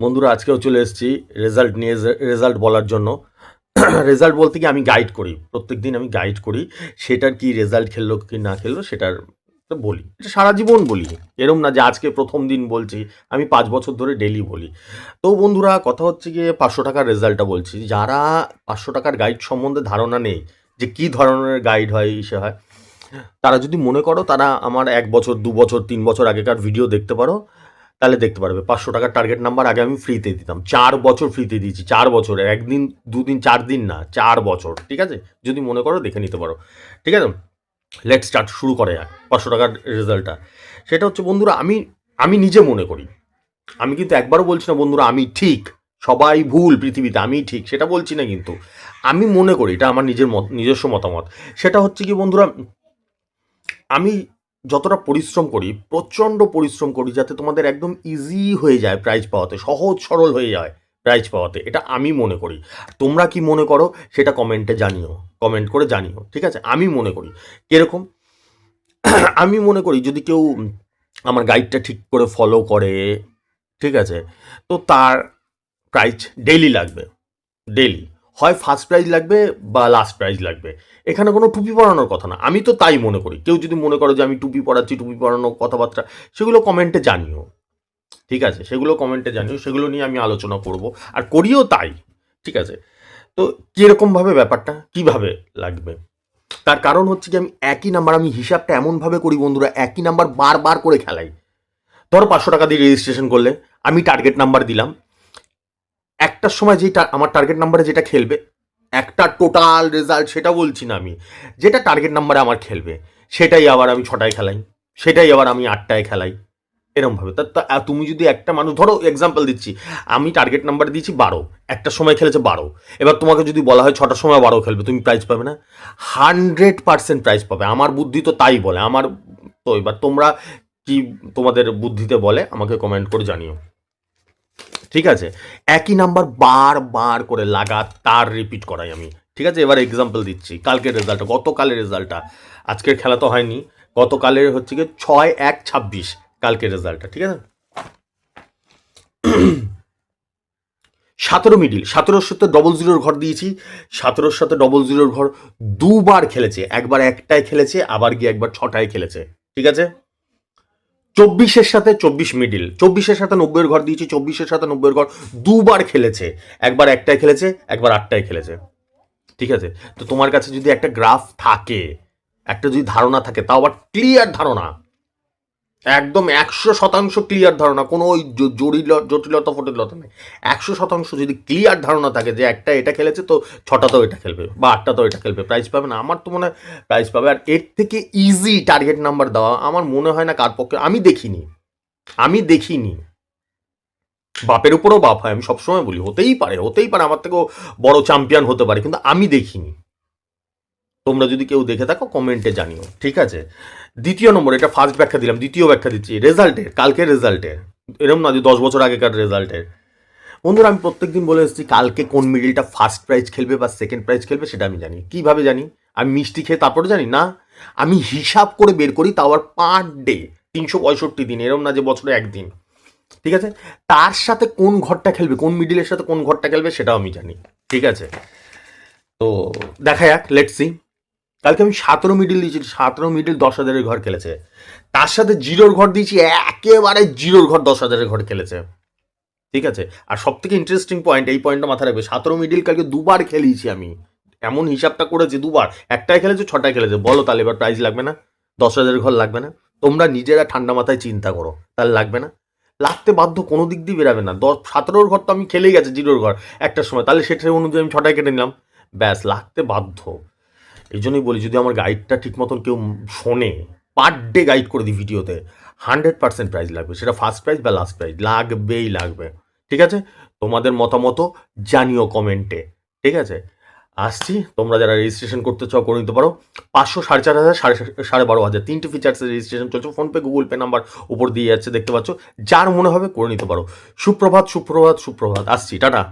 বন্ধুরা, আজকেও চলে এসেছি রেজাল্ট নিয়ে রেজাল্ট বলার জন্য। রেজাল্ট বলতে কি আমি গাইড করি। প্রত্যেক দিন আমি গাইড করি সেটার কি রেজাল্ট খেললো কি না খেললো সেটার বলি। এটা সারা জীবন বলি। এরম না যে আজকে প্রথম দিন বলছি, আমি পাঁচ বছর ধরে ডেলি বলি। তো বন্ধুরা, কথা হচ্ছে গিয়ে পাঁচশো টাকার রেজাল্টটা বলছি। যারা পাঁচশো টাকার গাইড সম্বন্ধে ধারণা নেই যে কি ধরনের গাইড হয়, ইসে হয়, তারা যদি মনে করো তারা আমার এক বছর, দু বছর, তিন বছর আগেকার ভিডিও দেখতে পারো। তাহলে দেখতে পারবে, পাঁচশো টাকার টার্গেট নাম্বার আগে আমি ফ্রিতে দিতাম। চার বছর ফ্রিতে দিয়েছি, চার বছর একদিন, দুদিন, চার দিন না, চার বছর, ঠিক আছে? যদি মনে করো দেখে নিতে পারো, ঠিক আছে? লেট স্টার্ট শুরু করে যাক পাঁচশো টাকার রেজাল্টটা সেটা হচ্ছে, বন্ধুরা, আমি আমি নিজে মনে করি। আমি কিন্তু একবারও বলছি না, বন্ধুরা, আমি ঠিক, সবাই ভুল পৃথিবীতে, আমি ঠিক, সেটা বলছি না কিন্তু। আমি মনে করি, এটা আমার নিজের মত, নিজস্ব মতামত। সেটা হচ্ছে কি, বন্ধুরা, আমি যতটা পরিশ্রম করি, প্রচণ্ড পরিশ্রম করি যাতে তোমাদের একদম ইজি হয়ে যায় প্রাইজ পাওয়াতে, সহজ সরল হয়ে যায় প্রাইজ পাওয়াতে। এটা আমি মনে করি। তোমরা কি মনে করো সেটা কমেন্টে জানিও কমেন্ট করে জানিও, ঠিক আছে? আমি মনে করি। কীরকম? আমি মনে করি যদি কেউ আমার গাইডটা ঠিক করে ফলো করে, ঠিক আছে? তো তার প্রাইজ ডেইলি লাগবে ডেইলি হয় ফার্স্ট প্রাইজ লাগবে বা লাস্ট প্রাইজ লাগবে। এখানে কোনো টুপি পরানোর কথা না। আমি তো তাই মনে করি। কেউ যদি মনে করো যে আমি টুপি পরাচ্ছি, টুপি পরানোর কথাবার্তা, সেগুলো কমেন্টে জানিও। ঠিক আছে? সেগুলো কমেন্টে জানিও। সেগুলো নিয়ে আমি আলোচনা করব। আর করিও তাই। ঠিক আছে? তো কীরকমভাবে ব্যাপারটা? কীভাবে লাগবে? তার কারণ হচ্ছে যে আমি একই নাম্বার আমি হিসাবটা এমনভাবে করি বন্ধুরা, একই নাম্বার বারবার করে খেলাই। ধরো পাঁচশো টাকা দিয়ে রেজিস্ট্রেশন করলে, আমি টার্গেট নাম্বার দিলাম। একটার সময় যেটা আমার টার্গেট নাম্বারে যেটা খেলবে, একটা টোটাল রেজাল্ট সেটা বলছি না আমি, যেটা টার্গেট নাম্বারে আমার খেলবে, সেটাই আবার আমি ছটায় খেলাই, সেটাই আবার আমি আটটায় খেলাই এরমভাবে তা তুমি যদি একটা মানুষ, ধরো এক্সাম্পল দিচ্ছি, আমি টার্গেট নাম্বার দিয়েছি বারো, একটা সময় খেলেছে বারো, এবার তোমাকে যদি বলা হয় ছটার সময় বারো খেলবে, তুমি প্রাইজ পাবে না? হান্ড্রেড পার্সেন্ট প্রাইজ পাবে, আমার বুদ্ধি তো তাই বলে, আমার, তো এবার তোমরা কি তোমাদের বুদ্ধিতে বলে, আমাকে কমেন্ট করে জানিও। ঠিক আছে? একই নাম্বার বার বার করে লাগাতার রিপিট করাই আমি। ঠিক আছে? এবার এক্সাম্পল দিচ্ছি। কালকের রেজাল্টটা গতকালের রেজাল্টটা আজকের খেলা তো হয়নি। গতকালের হচ্ছে গিয়ে ছয় এক ছাব্বিশ কালকের রেজাল্টটা ঠিক আছে? সতেরো মিডিল সতেরোর সাথে ডবল জিরোর ঘর দিয়েছি। সতেরোর সাথে ডবল জিরোর ঘর দুবার খেলেছে। একবার একটায় খেলেছে, আবার গিয়ে একবার ছটায় খেলেছে। ঠিক আছে? চব্বিশের সাথে চব্বিশ মিডিল। চব্বিশের সাথে নব্বইয়ের ঘর দিয়েছি, চব্বিশের সাথে নব্বইয়ের ঘর দুবার খেলেছে। একবার একটাই খেলেছে, একবার আটটায় খেলেছে। ঠিক আছে? তো তোমার কাছে যদি একটা গ্রাফ থাকে, একটা যদি ধারণা থাকে, তাও আবার ক্লিয়ার ধারণা। একদম একশো শতাংশ ক্লিয়ার ধারণা, কোনো ওই জটিল জটিলতা ফটিলতা নেই। একশো শতাংশ যদি ক্লিয়ার ধারণা থাকে যে একটা এটা খেলেছে, তো ছটাতেও এটা খেলবে বা আটটা তো এটা খেলবে প্রাইজ পাবে না। আমার তো মনে হয় প্রাইজ পাবে। আর এর থেকে ইজি টার্গেট নাম্বার দেওয়া, আমার মনে হয় না কার পক্ষে, আমি দেখিনি। আমি দেখিনি। বাপের উপরও বাপ হয়, আমি সবসময় বলি, হতেই পারে হতেই পারে, আমার থেকেও বড় চ্যাম্পিয়ন হতে পারে, কিন্তু আমি দেখিনি। তোমরা যদি কেউ দেখে থাকো, কমেন্টে জানিও, ঠিক আছে? দ্বিতীয় নম্বর, এটা ফার্স্ট ব্যাখ্যা দিলাম, দ্বিতীয় ব্যাখ্যা দিচ্ছি, রেজাল্টের, কালকের রেজাল্টের এরকম না যে দশ বছর আগেকার রেজাল্টের। বন্ধুরা, আমি প্রত্যেকদিন বলে এসেছি, কালকে কোন মিডিলটা ফার্স্ট প্রাইজ খেলবে বা সেকেন্ড প্রাইজ খেলবে সেটা আমি জানি। কীভাবে জানি? আমি মিষ্টি খেয়ে তারপরে জানি? না, আমি হিসাব করে বের করি, তাও আবার পার ডে, তিনশো পঁয়ষট্টি দিন, এরম না যে বছরে একদিন, ঠিক আছে? তার সাথে কোন ঘরটা খেলবে, কোন মিডিলের সাথে কোন ঘরটা খেলবে সেটাও আমি জানি, ঠিক আছে? তো দেখা যাক লেটস কালকে আমি সতেরো মিডিল দিয়েছি, সতেরো মিডিল দশ হাজারের ঘর খেলেছে। তার সাথে জিরোর ঘর দিয়েছি, একেবারে জিরোর ঘর দশ হাজারের ঘর খেলেছে। ঠিক আছে? আর সব থেকে ইন্টারেস্টিং পয়েন্ট এই পয়েন্টটা মাথায় রাখবে, সতেরো মিডিল কালকে দুবার খেলিয়েছি আমি। এমন হিসাবটা করেছি দুবার। একটাই খেলেছে ছটায় খেলেছে। বলো তাহলে এবার প্রাইজ লাগবে না? দশ হাজারের ঘর লাগবে না? তোমরা নিজেরা ঠান্ডা মাথায় চিন্তা করো, তাহলে লাগবে না? লাগতে বাধ্য কোনো দিক দিয়ে বেরাবে না। দশ, সতেরোর ঘর তো আমি খেলেই গেছে, জিরোর ঘর। একটার সময়, তাহলে সেটার অনুযায়ী আমি ছটায় কেটে নিলাম। ব্যাস, লাগতে বাধ্য। এই জন্যই বলি, যদি আমার গাইডটা ঠিক মতন কেউ শোনে পার ডে গাইড করে দিই ভিডিওতে হান্ড্রেড পার্সেন্ট প্রাইজ লাগবে। সেটা ফার্স্ট প্রাইজ বা লাস্ট প্রাইজ লাগবেই লাগবে। ঠিক আছে? তোমাদের মতামত জানিও কমেন্টে ঠিক আছে? আসছি, তোমরা যারা রেজিস্ট্রেশন করতে চাও, করে নিতে পারো। পাঁচশো সাড়ে চার হাজার, সাড়ে সাড়ে বারো হাজার। তিনটে ফিচার্সের রেজিস্ট্রেশন চলছে। ফোনপে গুগল পে নাম্বার উপর দিয়ে যাচ্ছে, দেখতে পাচ্ছ। যার মনে হবে, করে নিতে পারো। সুপ্রভাত সুপ্রভাত সুপ্রভাত। আসছি, টাটা।